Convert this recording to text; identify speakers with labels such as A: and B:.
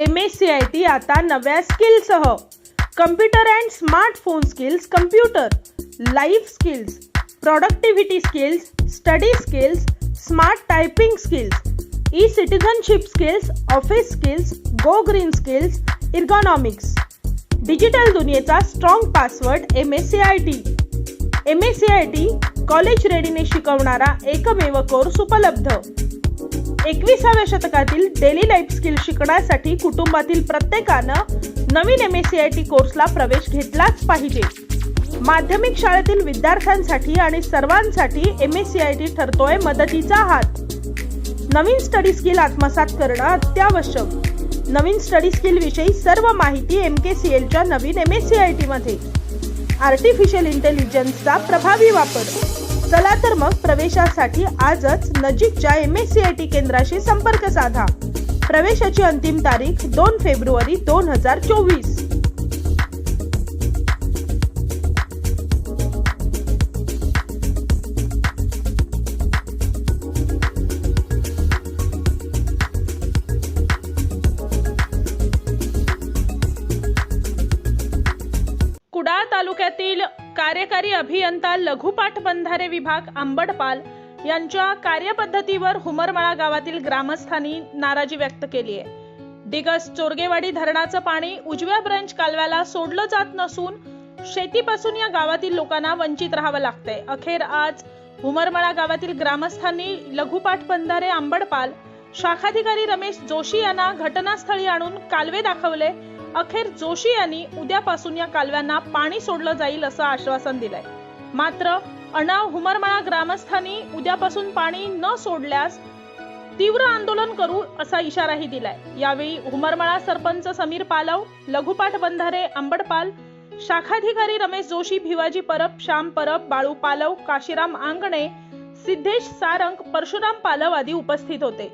A: M S C I T आता नव्या स्किलसह computer and smartphone skills computer life skills productivity skills study skills smart typing skills E citizenship skills office skills go green skills ergonomics digital दुनियेचा strong password M S C I T M S C I T college रेडीने शिकवणारा एकमेव course उपलब्ध. एकविसाव्या शतकातील daily life skill शिकण्यासाठी कुटुंबातील प्रत्येकानं नवीन M S C I T कोर्सला प्रवेश घेतलाच पाहिजे. माध्यमिक शाळेतील विद्यार्थ्यांसाठी आणि सर्वांसाठी M S C I T ठरतोय मदतीचा हात. नवीन स्टडी स्किल आत्मसात करणं अत्यावश्यक. नवीन स्टडी स्किल विषयी सर्व माहिती एम के सी एलच्या नवीन M S C I T मध्ये. आर्टिफिशियल इंटेलिजन्सचा प्रभावी वापर. चला तर मग प्रवेशासाठी आजच नजीकच्या M S C I T केंद्राशी संपर्क साधा. प्रवेशाची अंतिम तारीख दोन फेब्रुवारी दोन हजार चोवीस. कुडाळ तालुक्यातील कार्यकारी अभियंता लघुपाठ बंधारे विभाग आंबडपाल यांच्या कार्यपद्धतीवर हुमरमाळा गावातील ग्रामस्थांनी नाराजी व्यक्त केली आहे. डिगस चोरगेवाडी धरणाचं पाणी उजव्या ब्रँच कालव्याला सोडलं जात नसून शेतीपासून या गावातील लोकांना वंचित राहावं लागतंय. अखेर आज हुमरमाळा गावातील ग्रामस्थांनी लघुपाठ बंधारे आंबडपाल शाखाधिकारी रमेश जोशी यांना घटनास्थळी आणून कालवे दाखवले. अखेर जोशी यांनी उद्यापासून या कालव्यांना पाणी सोडलं जाईल असं आश्वासन दिलंय. मात्र अणाव हुमरमाळा ग्रामस्थांनी उद्यापासून पाणी न सोडल्यास तीव्र आंदोलन करू असा इशाराही दिलाय. यावेळी हुमरमाळा सरपंच समीर पालव लघुपाठ बंधारे आंबडपाल शाखाधिकारी रमेश जोशी भिवाजी परब श्याम परब बाळू पालव काशीराम आंगणे सिद्धेश सारंग परशुराम पालव आदी उपस्थित होते.